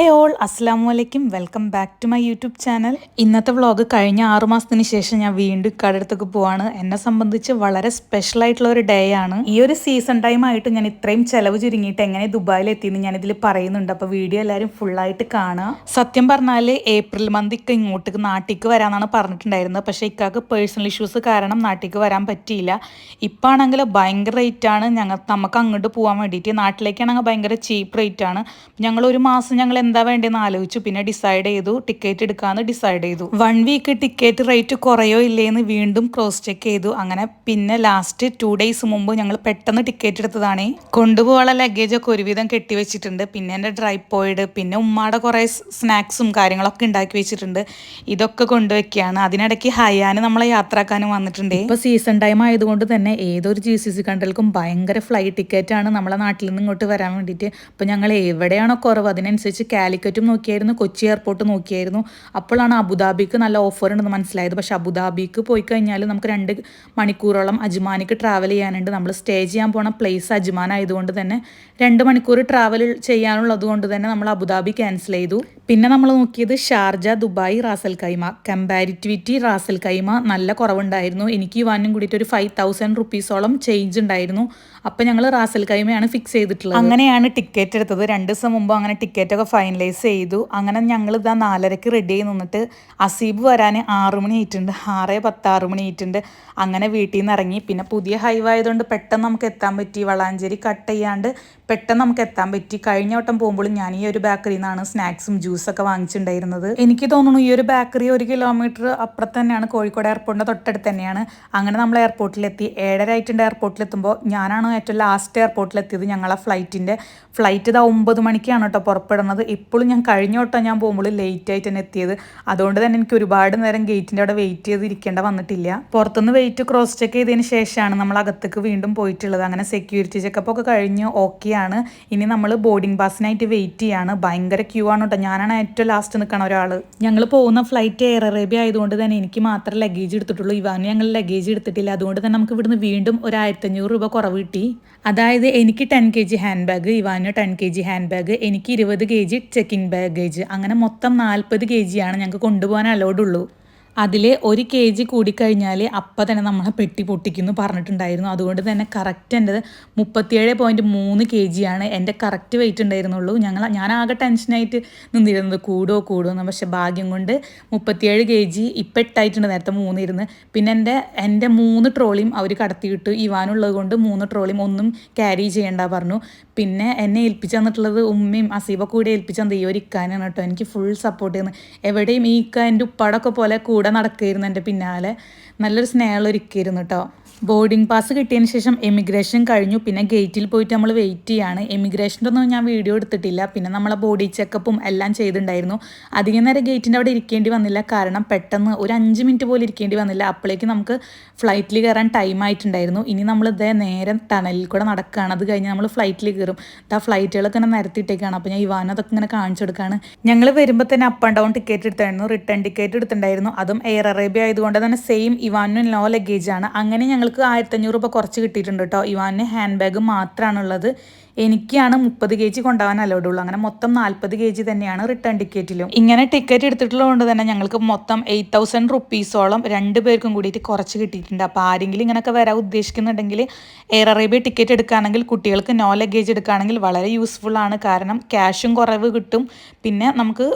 ഹേ all അസ്സാം വലൈക്കും welcome back to my YouTube channel. ഇന്നത്തെ വ്ളോഗ് കഴിഞ്ഞ ആറു മാസത്തിന് ശേഷം ഞാൻ വീണ്ടും കടടത്തേക്ക് പോവാണ്. എന്നെ സംബന്ധിച്ച് വളരെ സ്പെഷ്യൽ ആയിട്ടുള്ള ഒരു ഡേ ആണ്. ഈ ഒരു സീസൺ ടൈം ആയിട്ട് ഞാൻ ഇത്രയും ചെലവ് ചുരുങ്ങിയിട്ട് എങ്ങനെ ദുബായിൽ എത്തിയെന്ന് ഞാൻ ഇതിൽ പറയുന്നുണ്ട് അപ്പോൾ വീഡിയോ എല്ലാവരും ഫുള്ളായിട്ട് കാണുക. സത്യം പറഞ്ഞാൽ ഏപ്രിൽ മന്ത് ഇക്ക ഇങ്ങോട്ടേക്ക് നാട്ടിലേക്ക് വരാനാണ് പറഞ്ഞിട്ടുണ്ടായിരുന്നത്. പക്ഷെ ഇക്കാക്ക് പേഴ്സണൽ ഇഷ്യൂസ് കാരണം നാട്ടിക്ക് വരാൻ പറ്റിയില്ല. ഇപ്പാണെങ്കിൽ ഭയങ്കര റേറ്റ് ആണ്. ഞങ്ങൾ നമുക്ക് അങ്ങോട്ട് പോകാൻ വേണ്ടിയിട്ട് നാട്ടിലേക്കാണെങ്കിൽ ഭയങ്കര ചീപ്പ് ആണ്. ഞങ്ങൾ ഒരു മാസം ഞങ്ങൾ എന്താ വേണ്ടതെന്ന് ആലോചിച്ചു. പിന്നെ ഡിസൈഡ് ചെയ്തു ടിക്കറ്റ് എടുക്കാമെന്ന് ഡിസൈഡ് ചെയ്തു. വൺ വീക്ക് ടിക്കറ്റ് റേറ്റ് കുറയോ ഇല്ലേന്ന് വീണ്ടും ക്രോസ് ചെക്ക് ചെയ്തു. അങ്ങനെ പിന്നെ ലാസ്റ്റ് ടു ഡേയ്സ് മുമ്പ് ഞങ്ങൾ പെട്ടെന്ന് ടിക്കറ്റ് എടുത്തതാണ്. കൊണ്ടുപോകാനുള്ള ലഗേജ് ഒക്കെ ഒരുവിധം കെട്ടി വെച്ചിട്ടുണ്ട്. പിന്നെ എന്റെ പോയിഡ് പിന്നെ ഉമ്മാടെ കുറേ സ്നാക്സും കാര്യങ്ങളൊക്കെ ഉണ്ടാക്കി വെച്ചിട്ടുണ്ട്. ഇതൊക്കെ കൊണ്ടുവയ്ക്കുകയാണ്. അതിനിടയ്ക്ക് ഹയാന് നമ്മളെ യാത്രാക്കാനും വന്നിട്ടുണ്ട്. ഇപ്പൊ സീസൺ ടൈം ആയതുകൊണ്ട് തന്നെ ഏതൊരു ജി സി സി കണ്ടൽക്കും ഭയങ്കര ഫ്ലൈറ്റ് ടിക്കറ്റ് ആണ് നമ്മളെ നാട്ടിൽ നിന്ന് ഇങ്ങോട്ട് വരാൻ വേണ്ടിയിട്ട്. അപ്പോൾ ഞങ്ങൾ എവിടെയാണോ കുറവ് അതിനനുസരിച്ച് കാലിക്കറ്റും നോക്കിയായിരുന്നു കൊച്ചി എയർപോർട്ട് നോക്കിയായിരുന്നു. അപ്പോഴാണ് അബുദാബിക്ക് നല്ല ഓഫർ ഉണ്ടെന്ന് മനസ്സിലായത്. പക്ഷെ അബുദാബിക്ക് പോയി കഴിഞ്ഞാൽ നമുക്ക് രണ്ട് മണിക്കൂറോളം അജ്മാനിക്ക് ട്രാവൽ ചെയ്യാനുണ്ട്. നമ്മൾ സ്റ്റേ ചെയ്യാൻ പോണ പ്ലേസ് അജ്മാൻ ആയതുകൊണ്ട് തന്നെ രണ്ട് മണിക്കൂർ ട്രാവൽ ചെയ്യാനുള്ളത് കൊണ്ട് തന്നെ നമ്മൾ അബുദാബി ക്യാൻസൽ ചെയ്തു. പിന്നെ നമ്മൾ നോക്കിയത് Sharjah Dubai Ras al Khaimah. Comparatively Ras al Khaimah നല്ല കുറവുണ്ടായിരുന്നു. എനിക്ക് വാനും കൂടിയിട്ട് ഒരു ഫൈവ് തൗസൻഡ് റുപ്പീസോളം ചേഞ്ച് ഉണ്ടായിരുന്നു. അപ്പം ഞങ്ങൾ റാസൽ കൈമയാണ് ഫിക്സ് ചെയ്തിട്ടുള്ളത്. അങ്ങനെയാണ് ടിക്കറ്റ് എടുത്തത്. രണ്ട് ദിവസം മുമ്പ് അങ്ങനെ ടിക്കറ്റ് ഒക്കെ ഫൈനലൈസ് ചെയ്തു. അങ്ങനെ ഞങ്ങൾ ഇതാ നാലരക്ക് റെഡി ആയി നിന്നിട്ട് അസീബ് വരാൻ ആറ് മണി ആയിട്ടുണ്ട്. ആറ് പത്ത് ആറ് മണി ആയിട്ടുണ്ട്. അങ്ങനെ വീട്ടിൽ നിന്ന് ഇറങ്ങി. പിന്നെ പുതിയ ഹൈവ് ആയതുകൊണ്ട് പെട്ടെന്ന് നമുക്ക് എത്താൻ പറ്റി. വളാഞ്ചേരി കട്ട് ചെയ്യാണ്ട് പെട്ടെന്ന് നമുക്ക് എത്താൻ പറ്റി. കഴിഞ്ഞ വട്ടം പോകുമ്പോൾ ഞാൻ ഈ ഒരു ബേക്കറിയിൽ നിന്നാണ് സ്നാക്സും ജ്യൂസൊക്കെ വാങ്ങിച്ചിട്ടുണ്ടായിരുന്നത് എനിക്ക് തോന്നുന്നു ഈ ഒരു ബേക്കറി ഒരു കിലോമീറ്റർ അപ്പുറത്ത് തന്നെയാണ്. കോഴിക്കോട് എയർപോർട്ടിന്റെ തൊട്ടടുത്ത് തന്നെയാണ്. അങ്ങനെ നമ്മൾ എയർപോർട്ടിലെത്തി ഏഴര ആയിട്ടുണ്ട് എയർപോർട്ടിലെത്തുമ്പോൾ ഞാനാണ് ഏറ്റവും ലാസ്റ്റ് എയർപോർട്ടിലെത്തിയത് ഞങ്ങളെ ഫ്ലൈറ്റിന്റെ ഫ്ലൈറ്റ് ഇതാ ഒമ്പത് മണിക്കാണ് കേട്ടോ പുറപ്പെടുന്നത്. ഇപ്പോഴും ഞാൻ കഴിഞ്ഞ വട്ടം ഞാൻ പോകുമ്പോൾ ലേറ്റ് ആയിട്ട് തന്നെ എത്തിയത്. അതുകൊണ്ട് തന്നെ എനിക്ക് ഒരുപാട് നേരം ഗേറ്റിന്റെ അവിടെ വെയിറ്റ് ചെയ്തിരിക്കേണ്ട വന്നിട്ടില്ല. പുറത്തുനിന്ന് വെയിറ്റ് ക്രോസ് ചെക്ക് ചെയ്തതിന് ശേഷമാണ് നമ്മൾ അകത്തേക്ക് വീണ്ടും പോയിട്ടുള്ളത്. അങ്ങനെ സെക്യൂരിറ്റി ചെക്കപ്പ് ഒക്കെ കഴിഞ്ഞ് ഓക്കെയാണ് ഇനി നമ്മൾ ബോർഡിംഗ് പാസിനായിട്ട് വെയിറ്റ് ചെയ്യാണ്. ഭയങ്കര ക്യൂ ആണ് കേട്ടോ ഞാനാണ് ഏറ്റവും ലാസ്റ്റ് നിൽക്കണ ഒരാൾ ഞങ്ങൾ പോകുന്ന ഫ്ലൈറ്റ് എയർ അറേബ്യ ആയതുകൊണ്ട് തന്നെ എനിക്ക് മാത്രം ലഗേജ് എടുത്തിട്ടുള്ളൂ. ഇവാന് ഞങ്ങൾ ലഗേജ് എടുത്തിട്ടില്ല. അതുകൊണ്ട് തന്നെ നമുക്ക് ഇവിടുന്ന് വീണ്ടും ഒരു ആയിരത്തഞ്ഞൂറ് രൂപ കുറവ് കിട്ടി. അതായത് എനിക്ക് ten K G hand bag Ivan ten K G hand bag എനിക്ക് ഇരുപത് കെ ജി ചെക്കിംഗ് ബാഗേജ് അങ്ങനെ മൊത്തം നാൽപ്പത് കെ ജിയാണ് ഞങ്ങൾക്ക് കൊണ്ടുപോകാൻ അലോഡുള്ളൂ അതിൽ ഒരു കെ ജി കൂടിക്കഴിഞ്ഞാൽ അപ്പം തന്നെ നമ്മളെ പെട്ടി പൊട്ടിക്കുന്നു പറഞ്ഞിട്ടുണ്ടായിരുന്നു. അതുകൊണ്ട് തന്നെ കറക്റ്റ് എന്റെ മുപ്പത്തിയേഴ് പോയിന്റ് മൂന്ന് കെ ജിയാണ് എന്റെ കറക്റ്റ് വെയിറ്റ് ഉണ്ടായിരുന്നുള്ളൂ. ഞങ്ങൾ ഞാൻ ആകെ ടെൻഷനായിട്ട് നിന്നിരുന്നത് കൂടോ കൂടുമോ പക്ഷെ ഭാഗ്യം കൊണ്ട് മുപ്പത്തിയേഴ് കെ ജി ഇപ്പം എട്ടായിട്ടുണ്ട് നേരത്തെ മൂന്നിരുന്ന്. പിന്നെ എന്റെ എന്റെ മൂന്ന് ട്രോളിയും അവർ കടത്തി വിട്ടു ഇവാനുള്ളത് കൊണ്ട് മൂന്ന് ട്രോളിയും ഒന്നും ക്യാരി ചെയ്യേണ്ട പറഞ്ഞു. പിന്നെ എന്നെ ഏൽപ്പിച്ചു തന്നിട്ടുള്ളത് ഉമ്മയും അസീബ കൂടെ ഏൽപ്പിച്ചു തന്നത് ഈ ഒരു ഇക്കാനാണ് കേട്ടോ. എനിക്ക് ഫുൾ സപ്പോർട്ട് ചെയ്യുന്നത്. എവിടെയും ഈ ഇക്ക എന്റെ ഉപ്പാടൊക്കെ പോലെ കൂടെ നടക്കുകയായിരുന്നു എന്റെ പിന്നാലെ. നല്ലൊരു സ്നേഹമുള്ള ഒരുക്കിയിരുന്നു കേട്ടോ. ബോർഡിംഗ് പാസ് കിട്ടിയതിന് ശേഷം എമിഗ്രേഷൻ കഴിഞ്ഞു. പിന്നെ ഗേറ്റിൽ പോയിട്ട് നമ്മൾ വെയിറ്റ് ചെയ്യാണ്. എമിഗ്രേഷന്റെ ഒന്നും ഞാൻ വീഡിയോ എടുത്തിട്ടില്ല. പിന്നെ നമ്മളെ ബോഡി ചെക്കപ്പും എല്ലാം ചെയ്തിട്ടുണ്ടായിരുന്നു അധികം നേരം ഗേറ്റിന്റെ അവിടെ ഇരിക്കേണ്ടി വന്നില്ല. കാരണം പെട്ടെന്ന് ഒരു അഞ്ച് മിനിറ്റ് പോലും ഇരിക്കേണ്ടി വന്നില്ല. അപ്പോഴേക്ക് നമുക്ക് ഫ്ലൈറ്റിൽ കയറാൻ ടൈം ആയിട്ടുണ്ടായിരുന്നു. ഇനി നമ്മൾ ഇതേ നേരം ടണലിൽ കൂടെ നടക്കുകയാണ് അത് കഴിഞ്ഞ് നമ്മൾ ഫ്ലൈറ്റിൽ കയറും ആ ഫ്ലൈറ്റുകളൊക്കെ ഇങ്ങനെ നിരത്തിയിട്ടേക്കാണ്. അപ്പോൾ ഞാൻ വാഹനം അതൊക്കെ ഇങ്ങനെ കാണിച്ചു കൊടുക്കുകയാണ് ഞങ്ങൾ വരുമ്പോൾ തന്നെ അപ്പ് ആൻഡ് ഡൗൺ ടിക്കറ്റ് എടുത്തായിരുന്നു റിട്ടേൺ ടിക്കറ്റ് എടുത്തിട്ടുണ്ടായിരുന്നു. അതും എയർ അറേബ്യ ആയതുകൊണ്ട് തന്നെ സെയിം ഇവാനും ലോ ലഗേജാണ് അങ്ങനെ ഞങ്ങൾ ആയിരത്തി ആയിരത്തഞ്ഞൂറ് രൂപ കുറച്ച് കിട്ടിയിട്ടുണ്ട് കേട്ടോ. ഇവാന് ഹാൻഡ് ബാഗ് മാത്രമാണുള്ളത് എനിക്കാണ് മുപ്പത് കെ ജി കൊണ്ടുപോകാൻ അലോഡ് അങ്ങനെ മൊത്തം നാൽപ്പത് കെ ജി തന്നെയാണ് റിട്ടേൺ ടിക്കറ്റിലും ഇങ്ങനെ ടിക്കറ്റ് എടുത്തിട്ടുള്ളതുകൊണ്ട് തന്നെ ഞങ്ങൾക്ക് മൊത്തം എയ്റ്റ് തൗസൻഡ് റുപ്പീസോളം രണ്ട് പേർക്കും കൂടിയിട്ട് കുറച്ച് കിട്ടിയിട്ടുണ്ട്. അപ്പോൾ ആരെങ്കിലും ഇങ്ങനെയൊക്കെ വരാൻ ഉദ്ദേശിക്കുന്നുണ്ടെങ്കിൽ എയർ അറേബ്യ ടിക്കറ്റ് എടുക്കുകയാണെങ്കിൽ കുട്ടികൾക്ക് നോ ലഗേജ് എടുക്കുകയാണെങ്കിൽ വളരെ യൂസ്ഫുൾ ആണ്. കാരണം ക്യാഷും കുറവ് കിട്ടും. പിന്നെ നമുക്ക്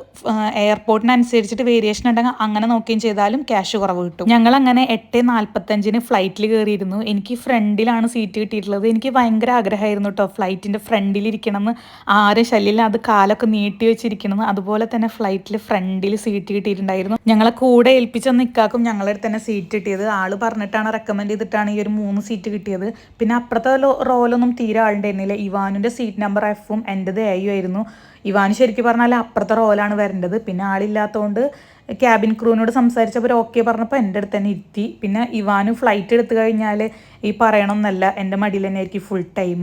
എയർപോർട്ടിനനുസരിച്ചിട്ട് വേരിയേഷൻ ഉണ്ടെങ്കിൽ അങ്ങനെ നോക്കുകയും ചെയ്താലും ക്യാഷ് കുറവ് കിട്ടും. ഞങ്ങൾ അങ്ങനെ എട്ട് നാൽപ്പത്തഞ്ചിന് ഫ്ലൈറ്റിൽ കയറിയിരുന്നു. എനിക്ക് ഫ്രണ്ടിലാണ് സീറ്റ് കിട്ടിയിട്ടുള്ളത്. എനിക്ക് ഭയങ്കര ആഗ്രഹമായിരുന്നു കേട്ടോ ഫ്ലൈറ്റിന്റെ ഫ്ലൈറ്റിന്റെ ഫ്രണ്ടിലിരിക്കണം എന്ന് ആരും ശല്യമില്ല. അത് കാലൊക്കെ നീട്ടി വെച്ചിരിക്കണം അതുപോലെ തന്നെ ഫ്ലൈറ്റിൽ ഫ്രണ്ടിൽ സീറ്റ് കിട്ടിയിട്ടുണ്ടായിരുന്നു. ഞങ്ങളെ കൂടെ ഏൽപ്പിച്ച നിൽക്കാക്കും ഞങ്ങളുടെ തന്നെ സീറ്റ് കിട്ടിയത്. ആൾ പറഞ്ഞിട്ടാണ് റെക്കമെൻഡ് ചെയ്തിട്ടാണ് ഈ ഒരു മൂന്ന് സീറ്റ് കിട്ടിയത്. പിന്നെ അപ്പുറത്തെ റോലൊന്നും തീരെ ആളുണ്ടായിരുന്നില്ല. ഇവാനുന്റെ സീറ്റ് നമ്പർ എഫും എന്റെത് എയും ആയിരുന്നു. ഇവാൻ ശരിക്കും പറഞ്ഞാൽ അപ്പുറത്തെ റോലാണ് വരേണ്ടത്. പിന്നെ ആളില്ലാത്തതുകൊണ്ട് ക്യാബിൻ ക്രൂവിനോട് സംസാരിച്ചപ്പോൾ ഓക്കെ പറഞ്ഞപ്പോൾ എന്റെ അടുത്ത് തന്നെ ഇരുത്തി. പിന്നെ ഇവാന് ഫ്ലൈറ്റ് എടുത്തു കഴിഞ്ഞാൽ ഈ പറയണമെന്നല്ല എന്റെ മടിയിൽ തന്നെ ആയിരിക്കും ഫുൾ ടൈം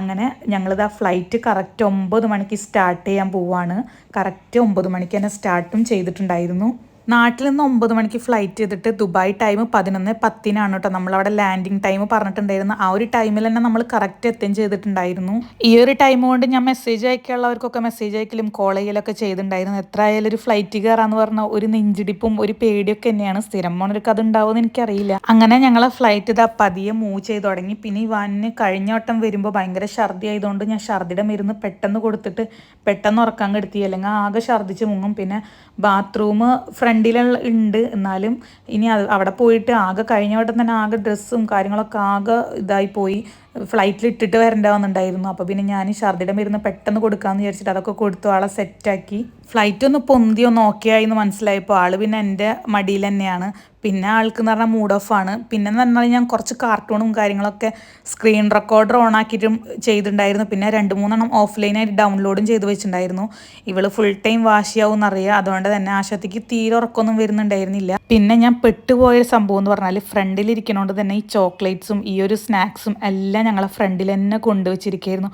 അങ്ങനെ ഞങ്ങളിത് ആ ഫ്ലൈറ്റ് കറക്റ്റ് ഒമ്പത് മണിക്ക് സ്റ്റാർട്ട് ചെയ്യാൻ പോവാണ്. കറക്റ്റ് ഒമ്പത് മണിക്ക് തന്നെ സ്റ്റാർട്ടും ചെയ്തിട്ടുണ്ടായിരുന്നു. നാട്ടിൽ നിന്ന് ഒമ്പത് മണിക്ക് ഫ്ലൈറ്റ് ചെയ്തിട്ട് ദുബായ് ടൈം പതിനൊന്ന് പത്തിനാണ് കേട്ടോ നമ്മളവിടെ ലാൻഡിങ് ടൈം പറഞ്ഞിട്ടുണ്ടായിരുന്നു ആ ഒരു ടൈമിൽ തന്നെ നമ്മൾ കറക്റ്റ് എത്തുകയും ചെയ്തിട്ടുണ്ടായിരുന്നു. ഈ ഒരു ടൈം കൊണ്ട് ഞാൻ മെസ്സേജ് അയക്കാനുള്ളവർക്കൊക്കെ മെസ്സേജ് അയക്കലും കോൾ ചെയ്യലൊക്കെ ചെയ്തിട്ടുണ്ടായിരുന്നു. എത്ര ആയാലും ഒരു ഫ്ലൈറ്റ് കയറാന്ന് പറഞ്ഞാൽ ഒരു നെഞ്ചിടിപ്പും ഒരു പേടിയൊക്കെ തന്നെയാണ്. സ്ഥിരം പോണവർക്ക് അത് ഉണ്ടാവുമെന്ന് എനിക്കറിയില്ല. അങ്ങനെ ഞങ്ങളെ ഫ്ലൈറ്റ് ഇതാ പതിയെ മൂവ് ചെയ്ത് തുടങ്ങി. പിന്നെ ഈ വാനിന് കഴിഞ്ഞ വട്ടം വരുമ്പോൾ ഭയങ്കര ഛർദി ആയതുകൊണ്ട് ഞാൻ ഛർദിയുടെ മരുന്ന് പെട്ടെന്ന് കൊടുത്തിട്ട് പെട്ടെന്ന് ഉറക്കാൻ കെടുത്തി അല്ലെങ്കിൽ ആകെ ഛർദിച്ച് മുങ്ങും. പിന്നെ ബാത്റൂം ഫ്രണ്ടിലുള്ള ഉണ്ട്. എന്നാലും ഇനി അവിടെ പോയിട്ട് ആകെ കഴിഞ്ഞ വട്ടം തന്നെ ആകെ ഡ്രസ്സും കാര്യങ്ങളൊക്കെ ആകെ ഇതായി പോയി. ഫ്ലൈറ്റിൽ ഇട്ടിട്ട് വരണ്ടാവുന്നുണ്ടായിരുന്നു. അപ്പോൾ പിന്നെ ഞാൻ ഛർദിയുടെ മരുന്ന് പെട്ടെന്ന് കൊടുക്കാമെന്ന് വിചാരിച്ചിട്ട് അതൊക്കെ കൊടുത്തു ആളെ സെറ്റാക്കി. ഫ്ലൈറ്റ് ഒന്ന് പൊന്തി ഒന്ന് ഓക്കെ ആയി എന്ന് മനസ്സിലായപ്പോൾ ആൾ പിന്നെ എന്റെ മടിയിൽ തന്നെയാണ്. പിന്നെ ആൾക്ക് എന്ന് പറഞ്ഞാൽ മൂഡ് ഓഫ് ആണ്. പിന്നെ എന്ന് പറഞ്ഞാൽ ഞാൻ കുറച്ച് കാർട്ടൂണും കാര്യങ്ങളൊക്കെ സ്ക്രീൻ റെക്കോർഡർ ഓൺ ആക്കിയിട്ടും ചെയ്തിട്ടുണ്ടായിരുന്നു. പിന്നെ രണ്ട് മൂന്നെണ്ണം ഓഫ്ലൈനായിട്ട് ഡൗൺലോഡും ചെയ്ത് വെച്ചിട്ടുണ്ടായിരുന്നു. ഇവൾ ഫുൾ ടൈം വാശിയാവും എന്നറിയാം. അതുകൊണ്ട് തന്നെ ആശത്തേക്ക് തീരെ ഉറക്കമൊന്നും വരുന്നുണ്ടായിരുന്നില്ല. പിന്നെ ഞാൻ പെട്ടുപോയ സംഭവം എന്ന് പറഞ്ഞാൽ ഫ്രണ്ടിലിരിക്കണോണ്ട് തന്നെ ഈ ചോക്ലേറ്റ്സും ഈ ഒരു സ്നാക്സും എല്ലാം ഞങ്ങളെ ഫ്രണ്ടിൽ തന്നെ കൊണ്ടുവച്ചിരിക്കുകയായിരുന്നു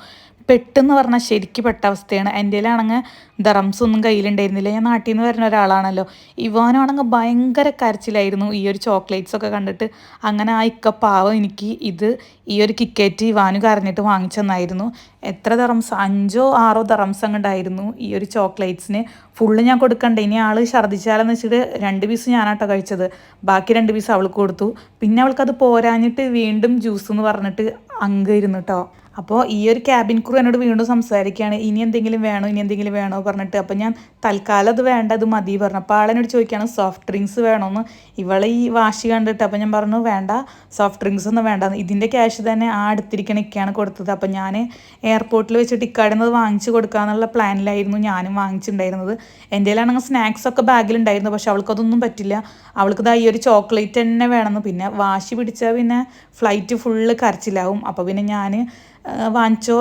പെട്ടെന്ന് പറഞ്ഞാൽ ശരിക്ക് പെട്ട അവസ്ഥയാണ്. എന്റെ ആണെങ്കിൽ ഒന്നും കയ്യിലുണ്ടായിരുന്നില്ല. ഞാൻ നാട്ടിൽ നിന്ന് വരുന്ന ഒരാളാണല്ലോ. ഇവാനാണെങ്കിൽ ഭയങ്കര കരച്ചിലായിരുന്നു. ഈ ഒരു ചോക്ലേറ്റ്സ് ഒക്കെ കണ്ടിട്ട് അങ്ങനെ ആ ഇക്ക പാവം എനിക്ക് ഇത് ഈ ഒരു കിക്കറ്റ് ഇവാനു കരഞ്ഞിട്ട് വാങ്ങിച്ചെന്നായിരുന്നു. എത്ര ദറംസ്? അഞ്ചോ ആറോ ദറംസ് അങ്ങോട്ടായിരുന്നു ഈ ഒരു ചോക്ലേറ്റ്സിന്. ഫുള്ള് ഞാൻ കൊടുക്കണ്ട? ഇനി ആൾ ഛർദ്ദിച്ചാലെന്ന് വെച്ചിട്ട് രണ്ട് പീസ് ഞാനാട്ടോ കഴിച്ചത്. ബാക്കി രണ്ട് പീസ് അവൾക്ക് കൊടുത്തു. പിന്നെ അവൾക്കത് പോരാഞ്ഞിട്ട് വീണ്ടും ജ്യൂസ് എന്ന് പറഞ്ഞിട്ട് അങ്ക് ഇരുന്നു കേട്ടോ അപ്പോൾ ഈ ഒരു ക്യാബിൻ ക്രൂ എന്നോട് വീണ്ടും സംസാരിക്കുകയാണ് ഇനി എന്തെങ്കിലും വേണോ ഇനി എന്തെങ്കിലും വേണോ? പറഞ്ഞിട്ട് അപ്പോൾ ഞാൻ തൽക്കാലം അത് വേണ്ട അത് മതി പറഞ്ഞു. അപ്പോൾ ആളെന്നോട് ചോദിക്കുകയാണ് സോഫ്റ്റ് ഡ്രിങ്ക്സ് വേണമെന്ന് ഇവളെ ഈ വാശി കണ്ടിട്ട് അപ്പോൾ ഞാൻ പറഞ്ഞു വേണ്ട സോഫ്റ്റ് ഡ്രിങ്ക്സ് ഒന്നും വേണ്ട ഇതിന്റെ ക്യാഷ് തന്നെ ആ അടുത്തിരിക്കണ കൊടുത്തത്. അപ്പോൾ ഞാൻ എയർപോർട്ടിൽ വെച്ചിട്ട് നിന്ന് വാങ്ങിച്ചു കൊടുക്കാമെന്നുള്ള പ്ലാനിലായിരുന്നു ഞാനും വാങ്ങിച്ചിട്ടുണ്ടായിരുന്നത്. എന്റെ കയ്യിലാണെങ്കിൽ സ്നാക്സ് ഒക്കെ ബാഗിലുണ്ടായിരുന്നു പക്ഷെ അവൾക്കതൊന്നും പറ്റില്ല. അവൾക്ക് ഈ ഒരു ചോക്ലേറ്റ് തന്നെ വേണമെന്ന്. പിന്നെ വാശി പിടിച്ചാൽ പിന്നെ ഫ്ലൈറ്റ് ഫുള്ള് കരച്ചിലാവും. അപ്പോൾ പിന്നെ ഞാൻ വാങ്ങിച്ചോ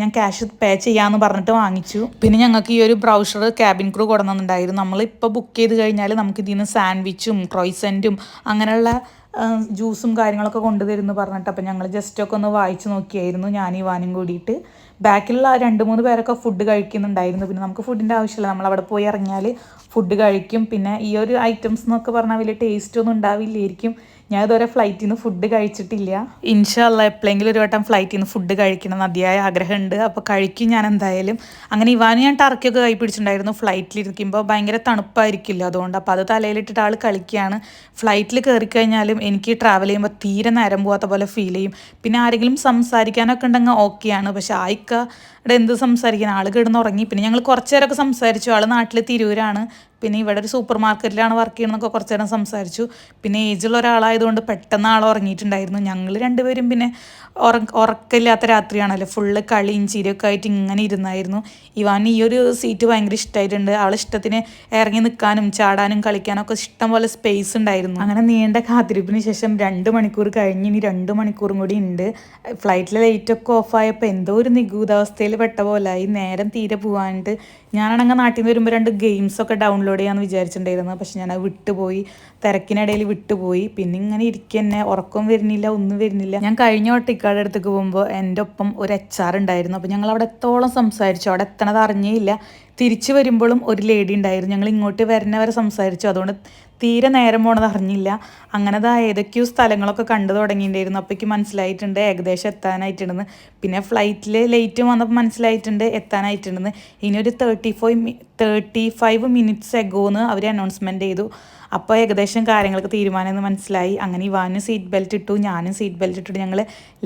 ഞാൻ ക്യാഷ് പേ ചെയ്യാമെന്ന് പറഞ്ഞിട്ട് വാങ്ങിച്ചു. പിന്നെ ഞങ്ങൾക്ക് ഈ ഒരു ബ്രൗഷർ ക്യാബിൻ ക്രൂ കൊടുക്കുന്നുണ്ടായിരുന്നു നമ്മളിപ്പോൾ ബുക്ക് ചെയ്ത് കഴിഞ്ഞാൽ നമുക്ക് ഇതിൽ നിന്ന് സാൻഡ്വിച്ചും ക്രോയ്സന്റും അങ്ങനെയുള്ള ജ്യൂസും കാര്യങ്ങളൊക്കെ കൊണ്ടുതരുന്നു പറഞ്ഞിട്ട് അപ്പം ഞങ്ങൾ ജസ്റ്റ് ഒക്കെ ഒന്ന് വായിച്ച് നോക്കിയായിരുന്നു ഞാൻ ഈ വാനും കൂടിയിട്ട്. ബാക്കിലുള്ള രണ്ട് മൂന്ന് പേരൊക്കെ ഫുഡ് കഴിക്കുന്നുണ്ടായിരുന്നു. പിന്നെ നമുക്ക് ഫുഡിന്റെ ആവശ്യമില്ല. നമ്മൾ അവിടെ പോയി ഇറങ്ങിയാൽ ഫുഡ് കഴിക്കും. പിന്നെ ഈ ഒരു ഐറ്റംസ് എന്നൊക്കെ പറഞ്ഞാൽ വലിയ ടേസ്റ്റ് ഒന്നും ഉണ്ടാവില്ലായിരിക്കും. ഞാൻ ഇതുവരെ ഫ്ലൈറ്റിൽ നിന്ന് ഫുഡ് കഴിച്ചിട്ടില്ല. ഇൻഷല്ല എപ്പോഴെങ്കിലും ഒരു വട്ടം ഫ്ലൈറ്റിൽ നിന്ന് ഫുഡ് കഴിക്കണം എന്ന് അതിയായ ആഗ്രഹമുണ്ട്. അപ്പോൾ കഴിക്കും ഞാൻ എന്തായാലും. അങ്ങനെ ഇവാന് ഞാൻ ടർക്കിയൊക്കെ കൈ പിടിച്ചിട്ടുണ്ടായിരുന്നു ഫ്ലൈറ്റിലിരിക്കുമ്പോൾ ഭയങ്കര തണുപ്പായിരിക്കില്ല അതുകൊണ്ട്. അപ്പോൾ അത് തലയിലിട്ടിട്ട് ആൾ കളിക്കുകയാണ്. ഫ്ലൈറ്റിൽ കയറി കഴിഞ്ഞാലും എനിക്ക് ട്രാവൽ ചെയ്യുമ്പോൾ തീരെ നേരം പോകാത്ത പോലെ ഫീൽ ചെയ്യും. പിന്നെ ആരെങ്കിലും സംസാരിക്കാനൊക്കെ ഉണ്ടെങ്കിൽ ഓക്കെയാണ് പക്ഷേ ആയിക്ക ഇവിടെ എന്ത് സംസാരിക്കാൻ ആൾ കിടന്ന് ഉറങ്ങി. പിന്നെ ഞങ്ങൾ കുറച്ച് നേരമൊക്കെ സംസാരിച്ചു. ആൾ നാട്ടിൽ തിരൂരാണ്. പിന്നെ ഇവിടെ ഒരു സൂപ്പർ മാർക്കറ്റിലാണ് വർക്ക് ചെയ്യണമെന്നൊക്കെ കുറച്ച് നേരം സംസാരിച്ചു. പിന്നെ ഏജുള്ള ഒരാളായതുകൊണ്ട് പെട്ടെന്ന് ആൾ ഉറങ്ങിയിട്ടുണ്ടായിരുന്നു. ഞങ്ങൾ രണ്ടുപേരും പിന്നെ ഉറ ഉറക്കമില്ലാത്ത രാത്രിയാണല്ലോ. ഫുള്ള് കളിയും ചിരിയൊക്കെ ആയിട്ട് ഇങ്ങനെ ഇരുന്നായിരുന്നു. ഇവാൻ ഈ ഒരു സീറ്റ് ഭയങ്കര ഇഷ്ടമായിട്ടുണ്ട് ആൾ ഇഷ്ടത്തിന് ഇറങ്ങി നിൽക്കാനും ചാടാനും കളിക്കാനും ഒക്കെ ഇഷ്ടം പോലെ സ്പേസ് ഉണ്ടായിരുന്നു. അങ്ങനെ നീണ്ട കാത്തിരിപ്പിന് ശേഷം രണ്ട് മണിക്കൂർ കഴിഞ്ഞ് ഇനി രണ്ട് മണിക്കൂറും കൂടി ഉണ്ട്. ഫ്ലൈറ്റിലെ ലൈറ്റൊക്കെ ഓഫായപ്പോൾ എന്തോ ഒരു നിഗൂതാവസ്ഥയിൽ പെട്ട പോലെ ഈ നേരം തീരെ പോകാണ്ട് ഞാനാണെങ്കിൽ നാട്ടിൽ നിന്ന് വരുമ്പോൾ രണ്ട് ഗെയിംസൊക്കെ ഡൗൺലോഡ് ചെയ്യാമെന്ന് വിചാരിച്ചിട്ടുണ്ടായിരുന്നു. പക്ഷെ ഞാൻ അത് വിട്ടുപോയി. തിരക്കിനിടയിൽ വിട്ടുപോയി. പിന്നെ ഇങ്ങനെ ഇരിക്കുക തന്നെ ഉറക്കം വരുന്നില്ല ഒന്നും വരുന്നില്ല. ഞാൻ കഴിഞ്ഞ ഒട്ടിക്കാട് അടുത്തേക്ക് പോകുമ്പോൾ എന്റെ ഒപ്പം ഒരു എച്ച് ആർ ഉണ്ടായിരുന്നു. അപ്പോൾ ഞങ്ങൾ അവിടെ എത്തോളം സംസാരിച്ചു. അവിടെ എത്തണത് അറിഞ്ഞേയില്ല തിരിച്ചു വരുമ്പോഴും ഒരു ലേഡി ഉണ്ടായിരുന്നു. ഞങ്ങൾ ഇങ്ങോട്ട് വരുന്നവരെ സംസാരിച്ചു. അതുകൊണ്ട് തീരെ നേരം പോണത് അറിഞ്ഞില്ല. അങ്ങനെ അതാ ഏതൊക്കെയോ സ്ഥലങ്ങളൊക്കെ കണ്ടു തുടങ്ങിയിട്ടുണ്ടായിരുന്നു. അപ്പോഴേക്ക് മനസ്സിലായിട്ടുണ്ട് ഏകദേശം എത്താനായിട്ടുണ്ടെന്ന്. പിന്നെ ഫ്ലൈറ്റിൽ ലേറ്റ് വന്നപ്പോൾ മനസ്സിലായിട്ടുണ്ട് എത്താനായിട്ടുണ്ടെന്ന്. ഇനി ഒരു thirty five thirty five minutes എഗോന്ന് അവർ അനൗൺസ്മെന്റ് ചെയ്തു. അപ്പോൾ ഏകദേശം കാര്യങ്ങൾക്ക് തീരുമാനമെന്ന് മനസ്സിലായി. അങ്ങനെ ഇവാനും സീറ്റ് ബെൽറ്റ് ഇട്ടു ഞാനും സീറ്റ് ബെൽറ്റ് ഇട്ടിട്ട് ഞങ്ങൾ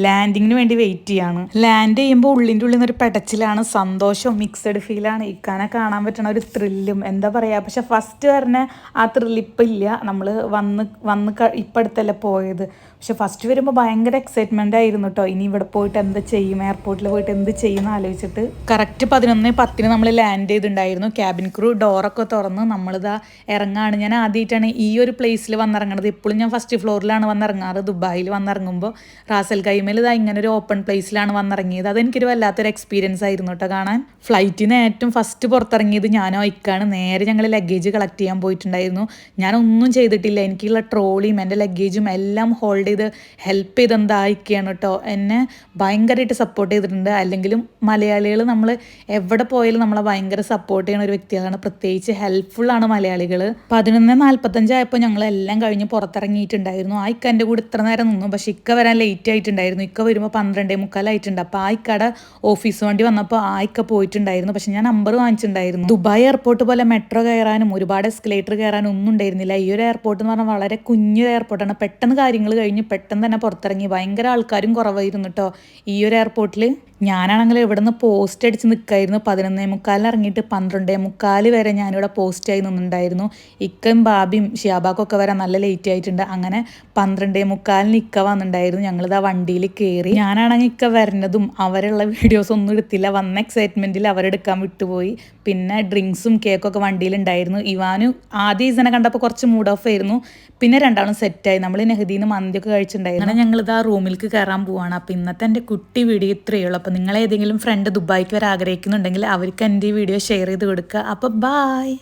ലാൻഡിങ്ങിന് വേണ്ടി വെയിറ്റ് ചെയ്യാണ്. ലാൻഡ് ചെയ്യുമ്പോൾ ഉള്ളിന്റെ ഉള്ളിൽ നിന്നൊരു പെടച്ചിലാണ് സന്തോഷവും മിക്സഡ് ഫീലാണ് ഇക്കാനെ കാണാൻ പറ്റുന്ന ഒരു ത്രില്ലും എന്താ പറയുക പക്ഷെ ഫസ്റ്റ് പറഞ്ഞ ആ ത്രില്ലിപ്പം ഇല്ല. നമ്മൾ വന്ന് വന്ന് ഇപ്പം അടുത്തല്ല പോയത്. പക്ഷെ ഫസ്റ്റ് വരുമ്പോൾ ഭയങ്കര എക്സൈറ്റ്മെന്റ് ആയിരുന്നു കേട്ടോ ഇനി ഇവിടെ പോയിട്ട് എന്ത് ചെയ്യും എയർപോർട്ടിൽ പോയിട്ട് എന്ത് ചെയ്യും എന്ന് ആലോചിച്ചിട്ട് കറക്റ്റ് പതിനൊന്ന് പത്തിന് നമ്മൾ ലാൻഡ് ചെയ്തിട്ടുണ്ടായിരുന്നു ക്യാബിൻ ക്രൂ ഡോറൊക്കെ തുറന്ന് നമ്മളിതാ ഇറങ്ങാണ് ഞാൻ ആദ്യമായിട്ടാണ് ഈ ഒരു പ്ലേസിൽ വന്നിറങ്ങണത്. എപ്പോഴും ഞാൻ ഫസ്റ്റ് ഫ്ലോറിലാണ് വന്നിറങ്ങാറ്. ദുബായിൽ വന്നിറങ്ങുമ്പോൾ റാസൽ കൈമേൽ ഇതാ ഇങ്ങനെ ഒരു ഓപ്പൺ പ്ലേസിലാണ് വന്നിറങ്ങിയത്. അതെനിക്കൊരു വല്ലാത്തൊരു എക്സ്പീരിയൻസ് ആയിരുന്നു കേട്ടോ കാണാൻ. ഫ്ലൈറ്റിൽ നിന്ന് ഏറ്റവും ഫസ്റ്റ് പുറത്തിറങ്ങിയത് ഞാനോ ഇക്കാണ് നേരെ ഞങ്ങൾ ലഗേജ് കളക്ട് ചെയ്യാൻ പോയിട്ടുണ്ടായിരുന്നു. ഞാനൊന്നും ചെയ്തിട്ടില്ല. എനിക്കുള്ള ട്രോളിയും എന്റെ ലഗേജും എല്ലാം ഹോൾഡ് ചെയ്ത് ഹെൽപ്പ് ചെയ്ത് ഇക്കയാണ് കേട്ടോ എന്നെ ഭയങ്കരമായിട്ട് സപ്പോർട്ട് ചെയ്തിട്ടുണ്ട്. അല്ലെങ്കിലും മലയാളികൾ നമ്മൾ എവിടെ പോയാലും നമ്മളെ ഭയങ്കര സപ്പോർട്ട് ചെയ്യുന്ന ഒരു വ്യക്തിയാണ് പ്രത്യേകിച്ച് ആണ് മലയാളികൾ പതിനൊന്ന് നാല്പത്തഞ്ചായപ്പോൾ ഞങ്ങൾ എല്ലാം കഴിഞ്ഞ് പുറത്തിറങ്ങിയിട്ടുണ്ടായിരുന്നു. ആ ഇക്ക എന്റെ കൂടെ ഇത്ര നേരം നിന്നു. പക്ഷേ ഇക്ക വരാൻ ലേറ്റ് ആയിട്ടുണ്ടായിരുന്നു. ഇക്ക വരുമ്പോൾ പന്ത്രണ്ടേ മുക്കാലായിട്ടുണ്ട്. അപ്പോൾ ആ ഇക്കടെ ഓഫീസ് വണ്ടി വന്നപ്പോൾ ആ ഇക്ക പോയിട്ടുണ്ടായിരുന്നു. പക്ഷേ ഞാൻ നമ്പർ വാങ്ങിച്ചിട്ടുണ്ടായിരുന്നു. ദുബായ് എയർപോർട്ട് പോലെ മെട്രോ കയറാനും ഒരുപാട് എസ്കലേറ്റർ കയറാനും ഒന്നും ഉണ്ടായിരുന്നില്ല. ഈ ഒരു എയർപോർട്ട് എന്ന് പറഞ്ഞാൽ വളരെ കുഞ്ഞു എയർപോർട്ടാണ് പെട്ടെന്ന് കാര്യങ്ങൾ കഴിഞ്ഞ് പെട്ടെന്ന് തന്നെ പുറത്തിറങ്ങി. ഭയങ്കര ആൾക്കാരും കുറവായിരുന്നു കേട്ടോ ഈ ഒരു എയർപോർട്ടിൽ ഞാനാണെങ്കിൽ ഇവിടുന്ന് പോസ്റ്റ് അടിച്ച് നിൽക്കായിരുന്നു പതിനൊന്നേ മുക്കാലിന് ഇറങ്ങിയിട്ട് പന്ത്രണ്ടേ മുക്കാൽ വരെ ഞാനിവിടെ പോസ്റ്റായി നിന്നുണ്ടായിരുന്നു ഇക്കയും ബാബിയും ഷിയാബാക്കും ഒക്കെ വരാൻ നല്ല ലേറ്റ് ആയിട്ടുണ്ട്. അങ്ങനെ പന്ത്രണ്ടേ മുക്കാലിന് ഇക്ക വന്നിട്ടുണ്ടായിരുന്നു. ഞങ്ങളിത് ആ വണ്ടിയിൽ കയറി ഞാനാണെങ്കിൽ ഇക്ക വരുന്നതും അവരുള്ള വീഡിയോസ് ഒന്നും എടുത്തില്ല. വന്ന എക്സൈറ്റ്മെന്റിൽ അവരെടുക്കാൻ വിട്ടുപോയി. പിന്നെ ഡ്രിങ്ക്സും കേക്കൊക്കെ വണ്ടിയിലുണ്ടായിരുന്നു. ഇവാനു ആദ്യം ഈസനെ കണ്ടപ്പോൾ കുറച്ച് മൂഡ് ഓഫ് ആയിരുന്നു. പിന്നെ രണ്ടാളും സെറ്റായി നമ്മൾ നെഹദീന്ന് മന്തിയൊക്കെ കഴിച്ചിട്ടുണ്ടായിരുന്നു. അങ്ങനെ ഞങ്ങളിത് ആ റൂമിലേക്ക് കയറാൻ പോവാണ്. അപ്പോൾ ഇന്നത്തെ എന്റെ കുട്ടി വീഡിയോ ഇത്രയേ ഉള്ളൂ. അപ്പോൾ നിങ്ങൾ ഏതെങ്കിലും ഫ്രണ്ട് ദുബായിക്ക് വരാൻ ആഗ്രഹിക്കുന്നുണ്ടെങ്കിൽ അവർക്ക് എന്റെ ഈ വീഡിയോ ഷെയർ ചെയ്ത് കൊടുക്കുക. അപ്പോൾ ബായ്